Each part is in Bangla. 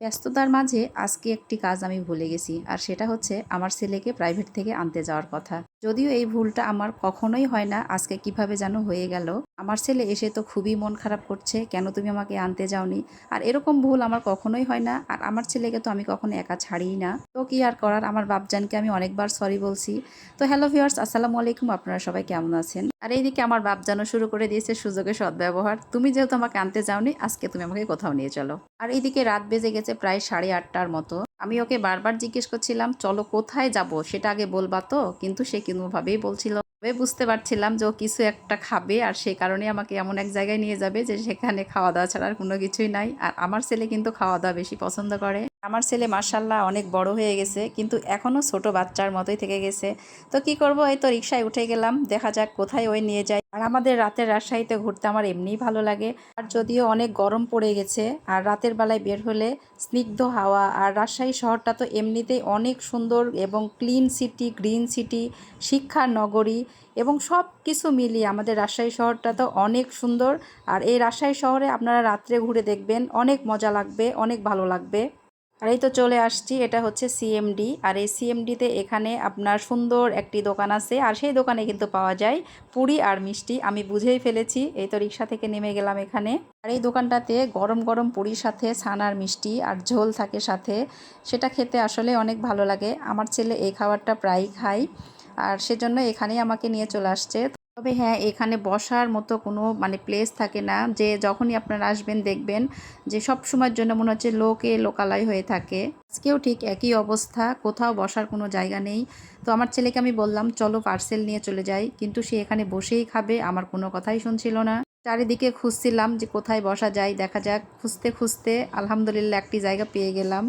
ব্যস্ততার মাঝে আজকে একটি কাজ আমি ভুলে গেছি, আর সেটা হচ্ছে আমার ছেলেকে প্রাইভেট থেকে আনতে যাওয়ার কথা। যদিও এই ভুলটা আমার কখনোই হয় না, আজকে কীভাবে যেন হয়ে গেল। আমার ছেলে এসে তো খুবই মন খারাপ করছে, কেন তুমি আমাকে আনতে যাওনি? আর এরকম ভুল আমার কখনোই হয় না, আর আমার ছেলেকে তো আমি কখনো একা ছাড়িই না। তো কি আর করার, আমার বাপজানকে আমি অনেকবার সরি বলছি। তো হ্যালো ভিউয়ার্স আসসালামু আলাইকুম, আপনারা সবাই কেমন আছেন? আর এইদিকে আমার বাপজানও শুরু করে দিয়েছে সুযোগের সদ্ব্যবহার। তুমি যেহেতু আমাকে আনতে যাওনি, আজকে তুমি আমাকে কোথাও নিয়ে চলো। আর এইদিকে রাত বেজে গেছে প্রায় সাড়ে আটটার মতো। আমি ওকে বারবার জিজ্ঞেস করছিলাম, চলো কোথায় যাব? সেটা আগে বলবা তো? কিন্তু সে কোনোভাবেই বলছিল তবে বুঝতে পারছিলাম যে ও কিছু একটা খাবে আর সে কারণে আমাকে এমন এক জায়গায় নিয়ে যাবে যে সেখানে খাওয়া দাওয়া ছাড়া আর কোনো কিছুই নাই। আর আমার ছেলে কিন্তু খাওয়া দাওয়া বেশি পছন্দ করে। আমার ছেলে মার্শাল্লাহ অনেক বড় হয়ে গেছে, কিন্তু এখনও ছোট বাচ্চার মতোই থেকে গেছে। তো কি করব? এই তো রিক্সায় উঠে গেলাম, দেখা যাক কোথায় ওই নিয়ে যায়। আর আমাদের রাতের রাজশাহীতে ঘুরতে আমার এমনিই ভালো লাগে। আর যদিও অনেক গরম পড়ে গেছে, আর রাতের বেলায় বের হলে স্নিগ্ধ হাওয়া, আর রাজশাহী শহরটা তো এমনিতেই অনেক সুন্দর এবং ক্লিন সিটি গ্রিন সিটি শিক্ষার নগরী এবং সব কিছু মিলিয়ে আমাদের রাজশাহী শহরটা তো অনেক সুন্দর। আর এই রাজশাহী শহরে আপনারা রাত্রে ঘুরে দেখবেন, অনেক মজা লাগবে, অনেক ভালো লাগবে। আর এই তো চলে আসছি, এটা হচ্ছে সিএমডি আর এই সিএমডিতে এখানে আপনার সুন্দর একটি দোকান আছে, আর সেই দোকানে কিন্তু পাওয়া যায় পুরি আর মিষ্টি, আমি বুঝেই ফেলেছি, এই তো রিক্সা থেকে নেমে গেলাম এখানে। আর এই দোকানটাতে গরম গরম পুরির সাথে ছানার মিষ্টি আর ঝোল থাকে সাথে, সেটা খেতে আসলে অনেক ভালো লাগে। আমার ছেলে এই খাবারটা প্রায়ই খায়, আর সেজন্য এখানেই আমাকে নিয়ে চলে আসছে। তবে হ্যাঁ এখানে বসার মতো কোনো মানে প্লেস থাকে না। যে যখনই আপনারা আসবেন, দেখবেন যে সব সময়ের জন্য মনে হচ্ছে লোকে লোকালয় হয়ে থাকে। আজকেও ঠিক একই অবস্থা, কোথাও বসার কোনো জায়গা নেই। তো আমার ছেলেকে আমি বললাম, চলো পার্সেল নিয়ে চলে যাই। কিন্তু সে এখানে বসেই খাবে, আমার কোনো কথাই শুনছিল না। চারিদিকে খুঁজছিলাম যে কোথায় বসা যায়, দেখা যাক। খুঁজতে খুঁজতে আলহামদুলিল্লাহ একটি জায়গা পেয়ে গেলাম।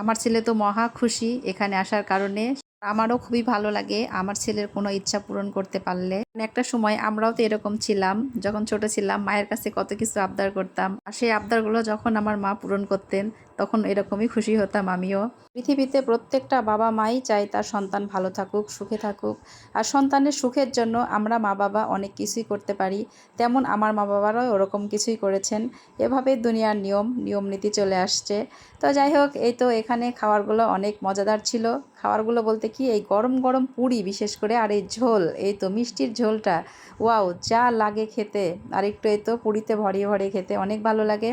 আমার ছেলে তো মহা খুশি এখানে আসার কারণে। আমারও খুবই ভালো লাগে আমার ছেলের কোনো ইচ্ছা পূরণ করতে পারলে। একটা সময় আমরাও তো এরকম ছিলাম, যখন ছোট ছিলাম, মায়ের কাছে কত কিছু আবদার করতাম। আর সেই আবদারগুলো যখন আমার মা পূরণ করতেন, তখন এরকমই খুশি হতাম আমিও। পৃথিবীতে প্রত্যেকটা বাবা মাই চায় তার সন্তান ভালো থাকুক, সুখে থাকুক। আর সন্তানের সুখের জন্য আমরা মা বাবা অনেক কিছুই করতে পারি। তেমন আমার মা বাবারাও ওরকম কিছুই করেছেন। এভাবে দুনিয়ার নিয়ম নিয়ম নীতি চলে আসছে। তো যাই হোক, এই তো এখানে খাবারগুলো অনেক মজাদার ছিল। খাবারগুলো বলতে কি, এই গরম গরম পুরি বিশেষ করে, আর এই ঝোল, এই তো মিষ্টির ঝোলটা। ওয়াও, যা লাগে খেতে। আর একটু এই তো পুরিতে ভরিয়ে ভরিয়ে খেতে, অনেক ভালো লাগে।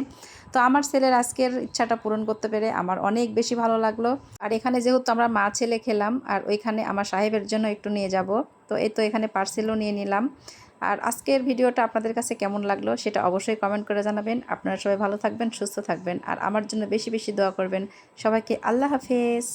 তো আমার ছেলের আজকের ইচ্ছাটা পূরণ করতে পেরে আমার অনেক বেশি ভালো লাগল। আর এখানে যেহেতু আমরা মা ছেলে খেলাম, আর ওইখানে আমার সাহেবের জন্য একটু নিয়ে যাব। তো এই তো এখানে পার্সেলও নিয়ে নিলাম। আর আজকের ভিডিওটা আপনাদের কাছে কেমন লাগল সেটা অবশ্যই কমেন্ট করে জানাবেন। আপনারা সবাই ভালো থাকবেন, সুস্থ থাকবেন। আর আমার জন্য বেশি বেশি দোয়া করবেন। সবাইকে আল্লাহ হাফেজ।